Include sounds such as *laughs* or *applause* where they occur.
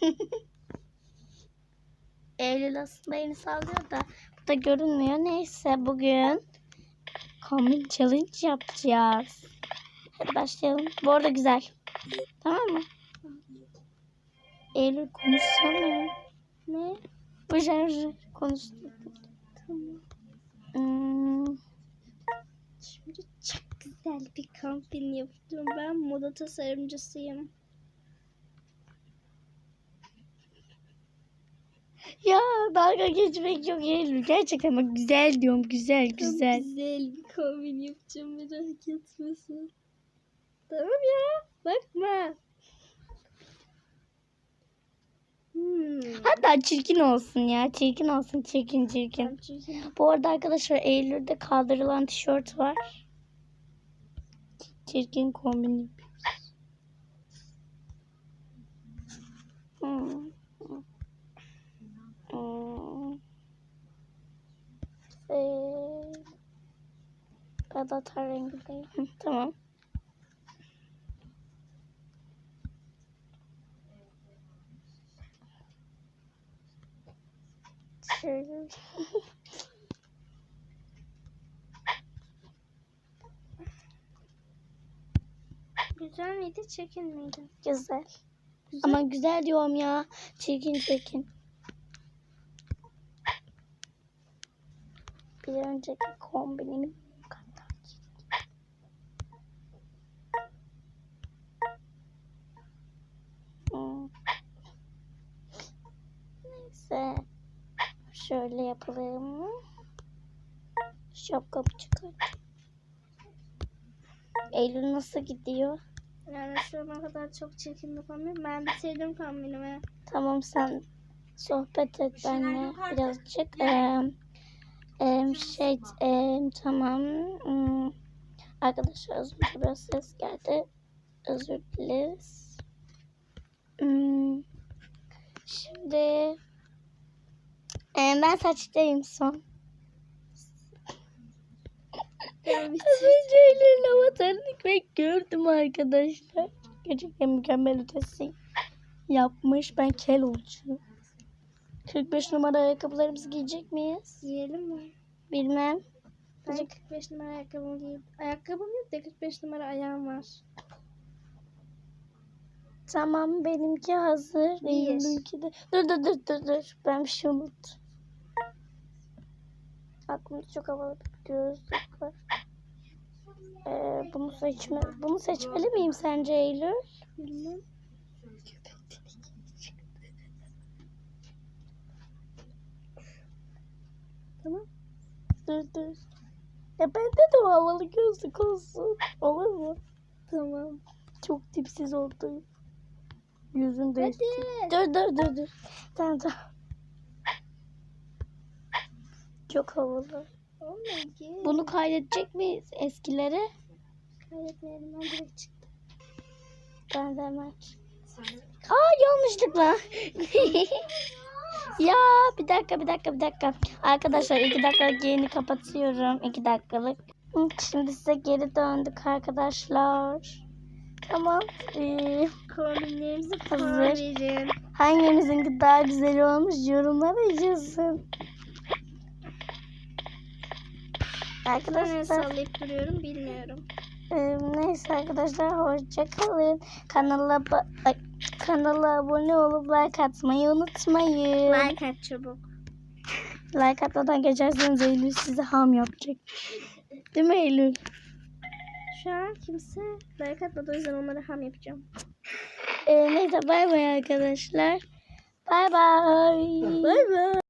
*laughs* Eylül aslında elini sallıyor da bu da görünmüyor. Neyse bugün kombin challenge yapacağız. Hadi başlayalım. Bu arada güzel. Tamam mı? Eylül konuşsana. Ne? Bu şarjı konuştu. Tamam. Hmm, Şimdi çok güzel bir kampanya yapacağım. Ben moda tasarımcısıyım. Ya dalga geçmek yok Eylül. Gerçekten bak güzel diyorum. Güzel Çok güzel. güzel bir kombin yapacağım merak etmesin. Tamam ya. Bakma. Hmm. Hatta çirkin olsun ya. Çirkin olsun. Çirkin çirkin. Tamam, çirkin. Bu arada arkadaşlar Eylül'de kaldırılan tişört var. Çirkin kombin yapıyoruz. Hmm. Hmm. Ee, ben de tar rengindeyim. Hı, Tamam. Şöyle. Güzel miydi, çirkin miydi? Güzel. Güzel. Ama güzel diyorum ya. Çirkin çirkin. Bir önceki kombinimin kadar çirkin. Hmm. Neyse. Şöyle yapalım. Şapkamı çıkar. Eylül nasıl gidiyor? Yani şu ana kadar çok çirkin kombin. Ben bitirdim kombinimi. Tamam sen sohbet et benimle birazcık. Ee, e, şey e, tamam. Hmm. Arkadaşlar az önce biraz ses geldi. Özür dileriz. Hmm. Şimdi e, ben saçtayım son. Az *laughs* önce ellerine avatarlık ve gördüm arkadaşlar. Gerçekten mükemmel ötesi yapmış. Ben kel olacağım. 45 numara ayakkabılarımızı giyecek miyiz? Yiyelim mi? Bilmem. Ben 45 numara ayakkabımı giyip... Ayakkabım yok da 45 numara ayağım var. Tamam benimki hazır. Bir. Eylül'ünki de. Dur dur dur dur dur. Ben bir şey unuttum. Aklımda çok havalı bir gözlük var. Ee, bunu seçme bunu seçmeli miyim sence Eylül? Bilmem. Tamam. Dur dur. Ya bende de o havalı gözlük olsun. Olur mu? Tamam. Çok tipsiz oldu. Yüzün değişti. Dur dur dur dur. Tamam tamam. Çok havalı. God. Bunu kaydedecek miyiz eskilere? Kaybetmeyelim. Ben direkt çıktım. Ben de hemen. Aa yanlışlıkla. *laughs* ya bir dakika bir dakika bir dakika. Arkadaşlar iki dakikalık yayını kapatıyorum. iki dakikalık. Şimdi size geri döndük arkadaşlar. Tamam. Ee, Kombinlerimizi Hazır. hangimizinki daha güzel olmuş yorumlara yazın. Arkadaşlar sallayıp duruyorum bilmiyorum. e, neyse arkadaşlar hoşça kalın. Kanala kanala abone olup like atmayı unutmayın. Like at çabuk. Like atmadan geçerseniz Eylül size ham yapacak. Değil mi Eylül? Şu an kimse like atmadı o yüzden onlara ham yapacağım. Ee, neyse bay bay arkadaşlar. Bay bay. Bay bay.